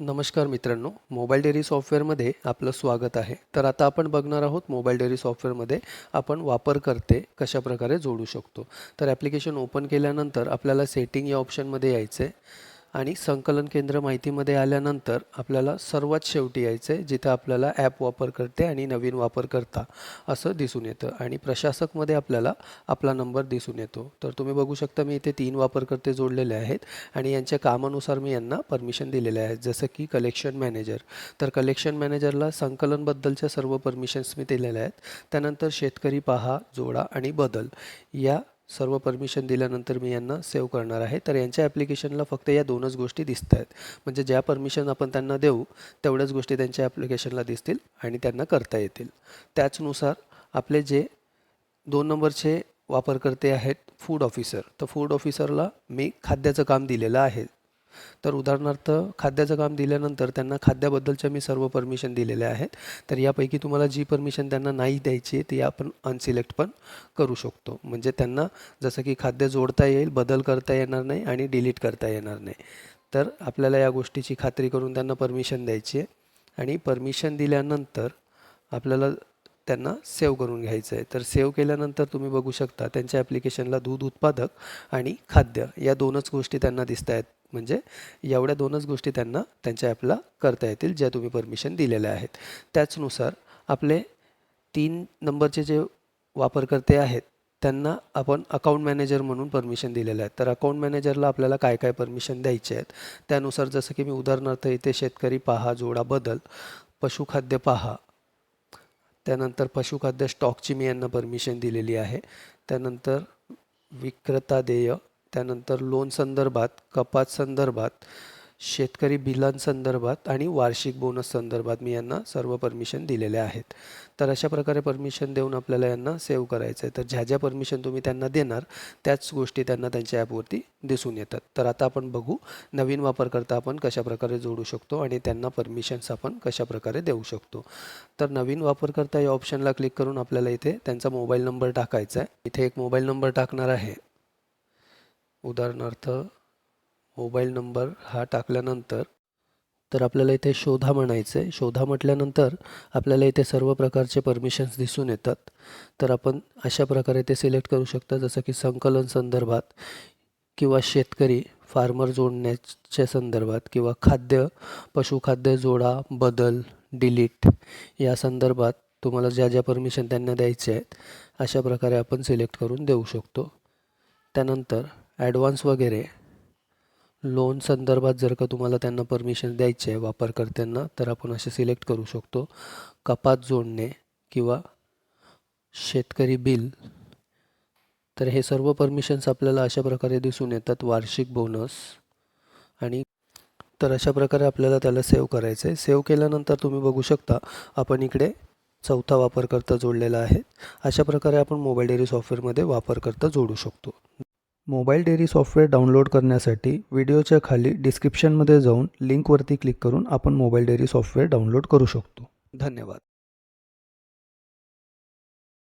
नमस्कार मित्रांनो mobile dairy सॉफ्टवेअरमध्ये आपलं स्वागत आहे. तर आता आपण बघणार आहोत मोबाईल डेअरी सॉफ्टवेअरमध्ये आपण वापरकर्ते कशाप्रकारे जोडू शकतो. तर ॲप्लिकेशन ओपन केल्यानंतर आपल्याला सेटिंग या ऑप्शनमध्ये यायचं आहे आणि संकलन केंद्र माहितीमध्ये आल्यानंतर आपल्याला सर्वात शेवटी यायचं आहे जिथं आपल्याला ॲप वापरकर्ते आणि नवीन वापरकर्ता असं दिसून येतं. आणि प्रशासकमध्ये आपल्याला आपला नंबर दिसून येतो. तर तुम्ही बघू शकता मी इथे तीन वापरकर्ते जोडलेले आहेत आणि यांच्या कामानुसार मी यांना परमिशन दिलेले आहेत जसं की कलेक्शन मॅनेजर तर कलेक्शन मॅनेजरला संकलनबद्दलच्या सर्व परमिशन्स मी दिलेल्या आहेत. त्यानंतर शेतकरी पहा जोडा आणि बदल. या सर्व परमिशन दिल्यानंतर मी यांना सेव्ह करणार आहे. तर यांच्या ॲप्लिकेशनला फक्त या दोनच गोष्टी दिसत आहेत म्हणजे ज्या परमिशन आपण त्यांना देऊ तेवढ्याच गोष्टी त्यांच्या ॲप्लिकेशनला दिसतील आणि त्यांना करता येतील. त्याचनुसार आपले जे दोन नंबरचे वापरकर्ते आहेत फूड ऑफिसर तर फूड ऑफिसरला मी खाद्याचं काम दिलेलं आहे. तर उदाहरणार्थ खाद्याचं काम दिल्यानंतर त्यांना खाद्याबद्दलच्या मी सर्व परमिशन दिलेल्या आहेत. तर यापैकी तुम्हाला जी परमिशन त्यांना नाही द्यायची ती आपण अनसिलेक्ट पण करू शकतो. म्हणजे त्यांना जसं की खाद्य जोडता येईल बदल करता येणार नाही आणि डिलीट करता येणार नाही. तर आपल्याला या गोष्टीची खात्री करून त्यांना परमिशन द्यायची आहे. आणि परमिशन दिल्यानंतर आपल्याला त्यांना सेव्ह करून घ्यायचं आहे तर सेव्ह केल्यानंतर तुम्ही बघू शकता त्यांच्या ॲप्लिकेशनला दूध उत्पादक आणि खाद्य या दोनच गोष्टी त्यांना दिसत आहेत. म्हणजे एवढ्या दोनच गोष्टी त्यांना त्यांच्या ॲपला करता येतील ज्या तुम्ही परमिशन दिलेल्या आहेत. त्याचनुसार आपले तीन नंबरचे जे वापरकर्ते आहेत त्यांना आपण अकाउंट मॅनेजर म्हणून परमिशन दिलेलं आहे. तर अकाउंट मॅनेजरला आपल्याला काय काय परमिशन द्यायचे आहेत? त्यानुसार जसं की मी उदाहरणार्थ इथे शेतकरी पहा जोडा बदल पशुखाद्य पहा त्यानंतर पशुखाद्य स्टॉकची मी यांना परमिशन दिलेली आहे. त्यानंतर विक्रेता देय त्यानंतर लोन संदर्भात कपात संदर्भात शेतकरी बिलांसंदर्भात आणि वार्षिक बोनस संदर्भात मी यांना सर्व परमिशन दिलेल्या आहेत. तर अशा प्रकारे परमिशन देऊन आपल्याला यांना सेव्ह करायचं आहे तर ज्या ज्या परमिशन तुम्ही त्यांना देणार त्याच गोष्टी त्यांना त्यांच्या ॲपवरती दिसून येतात. तर आता आपण बघू नवीन वापरकर्ता आपण कशाप्रकारे जोडू शकतो आणि त्यांना परमिशन्स आपण कशाप्रकारे देऊ शकतो. तर नवीन वापरकर्ता या ऑप्शनला क्लिक करून आपल्याला इथे त्यांचा मोबाईल नंबर टाकायचा आहे इथे एक मोबाईल नंबर टाकणार आहे. उदाहरणार्थ मोबाईल नंबर हा टाकल्यानंतर तर आपल्याला इथे शोधा म्हणायचं आहे शोधा म्हटल्यानंतर आपल्याला इथे सर्व प्रकारचे परमिशन्स दिसून येतात. तर आपण अशा प्रकारे ते सिलेक्ट करू शकता. जसं की संकलन संदर्भात किंवा शेतकरी फार्मर जोडण्याच्या संदर्भात किंवा खाद्य पशुखाद्य जोडा बदल डिलीट या संदर्भात तुम्हाला ज्या ज्या परमिशन त्यांना द्यायचे आहेत अशा प्रकारे आपण सिलेक्ट करून देऊ शकतो. त्यानंतर ॲडव्हान्स वगैरे लोन संदर्भात जर का तुम्हाला त्यांना परमिशन द्यायची आहे वापरकर्त्यांना तर आपण असे सिलेक्ट करू शकतो. कपात जोडणे किंवा शेतकरी बिल. तर हे सर्व परमिशन्स आपल्याला अशा प्रकारे दिसून येतात वार्षिक बोनस आणि तर अशा प्रकारे आपल्याला त्याला सेव्ह करायचं आहे सेव्ह केल्यानंतर तुम्ही बघू शकता आपण इकडे चौथा वापरकर्ता जोडलेला आहे. अशा प्रकारे आपण मोबाईल डेअरी सॉफ्टवेअरमध्ये वापरकर्ता जोडू शकतो. मोबाईल डेअरी सॉफ्टवेअर डाउनलोड करण्यासाठी व्हिडिओच्या खाली डिस्क्रिप्शनमध्ये जाऊन लिंकवरती क्लिक करून आपण मोबाईल डेअरी सॉफ्टवेअर डाउनलोड करू शकतो. धन्यवाद.